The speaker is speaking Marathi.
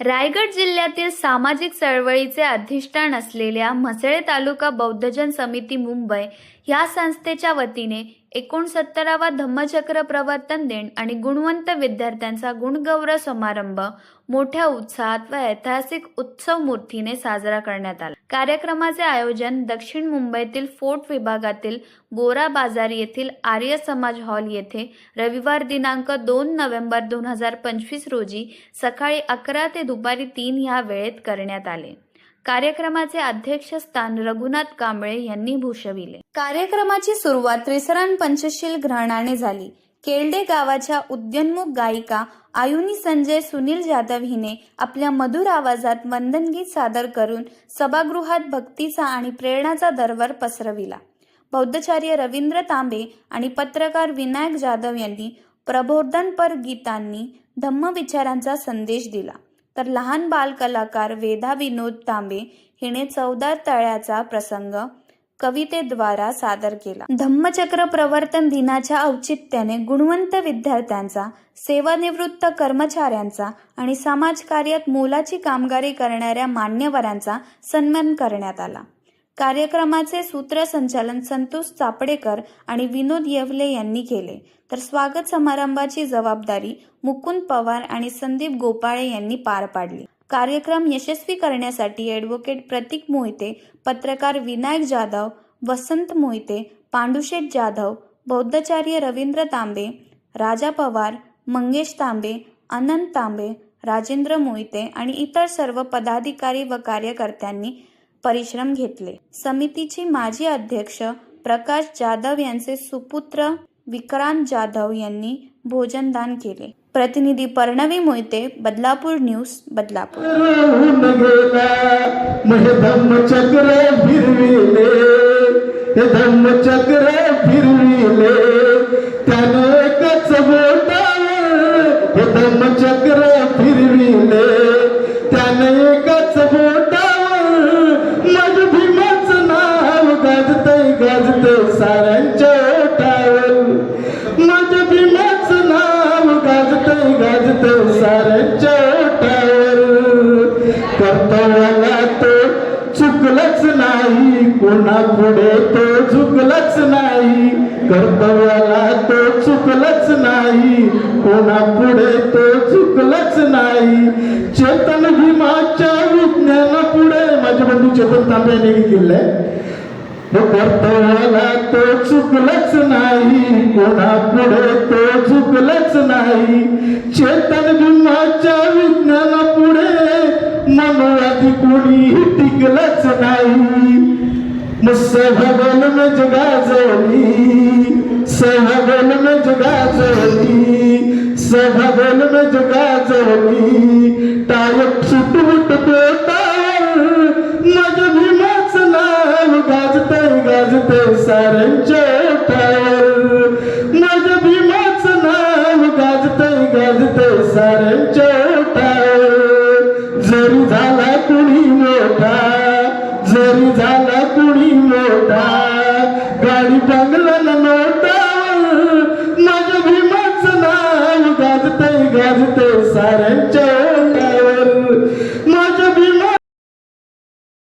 रायगड जिल्ह्यातील सामाजिक चळवळीचे अधिष्ठान असलेल्या म्हसळे तालुका बौद्धजन समिती मुंबई ह्या संस्थेच्या वतीने एकोणसत्तरावा धम्मचक्र प्रवर्तन दिन आणि गुणवंत विद्यार्थ्यांचा गुणगौरव समारंभ मोठ्या उत्साहात व ऐतिहासिक उत्सव मूर्तीने साजरा करण्यात आला. कार्यक्रमाचे आयोजन दक्षिण मुंबईतील फोर्ट विभागातील गोरा बाजार येथील आर्य समाज हॉल येथे रविवार दिनांक दोन नोव्हेंबर दोन हजार पंचवीस रोजी सकाळी अकरा ते दुपारी तीन ह्या वेळेत करण्यात आले. कार्यक्रमाचे अध्यक्षस्थान रघुनाथ कांबळे यांनी भूषविले. कार्यक्रमाची सुरुवात त्रिसरण पंचशील ग्रहणाने झाली. केळडे गावाच्या उद्यनमुख गायिका आयुनी संजय सुनील जाधव हिने आपल्या मधुर आवाजात वंदनगीत सादर करून सभागृहात भक्तीचा आणि प्रेरणाचा दरबार पसरविला. बौद्धचार्य रवींद्र तांबे आणि पत्रकार विनायक जाधव यांनी प्रबोधनपर गीतांनी धम्मविचारांचा संदेश दिला. तर लहान बालकलाकार वेधा वेदा विनोद तांबे हिने चौदार तळ्याचा प्रसंग कवितेद्वारा सादर केला. धम्मचक्र प्रवर्तन दिनाच्या औचित्याने गुणवंत विद्यार्थ्यांचा सेवानिवृत्त कर्मचाऱ्यांचा आणि समाजकार्यात मोलाची कामगारी करणाऱ्या मान्यवरांचा सन्मान करण्यात आला. कार्यक्रमाचे सूत्रसंचालन संतोष चापडेकर आणि विनोद येवले यांनी केले. तर स्वागत समारंभाची जबाबदारी मुकुंद पवार आणि संदीप गोपाळे यांनी पार पाडली. कार्यक्रम यशस्वी करण्यासाठी ॲडव्होकेट प्रतीक मोहिते पत्रकार विनायक जाधव वसंत मोहिते पांडुशेठ जाधव बौद्धचार्य रवींद्र तांबे राजा पवार मंगेश तांबे अनंत तांबे राजेंद्र मोहिते आणि इतर सर्व पदाधिकारी व कार्यकर्त्यांनी परिश्रम घेतले. समितीचे माजी अध्यक्ष प्रकाश जाधव यांचे सुपुत्र विक्रांत जाधव यांनी भोजनदान केले. प्रतिनिधी पर्णवी मोहिते बदलापूर न्यूज बदलापूर. धम्मचक्र माझ्या भीमाचं नाव गाजत गाजत सारे ओठावर कर्तव्याला तो चुकलंच नाही कोणा पुढे तो झुकलंच नाही. कर्तव्याला तो चुकलंच नाही कोणा पुढे तो झुकलंच नाही. चेतन भीमाच्या विज्ञानापुढे माझ्या बंधू चेतन तांबे यांनी केलंय तो कर्तव्याला तो चुकलंच नाही कोणा पुढे तो चुकलंच नाही. चेतन भीमाच्या विज्ञानापुढे मनोवादी कोणी टिकलंच नाही. सहगल में जगा जगाजवली सहगल में जगा जगाजवली सहगल में जगा साऱ्यांच्या तयार माझ्या भीमाच नाव गाजतय गाजतय साऱ्यांच्या तयार जरी झाला कुणी मोठा जरी झाला कुणी मोठा गाडी बंगला नव्हता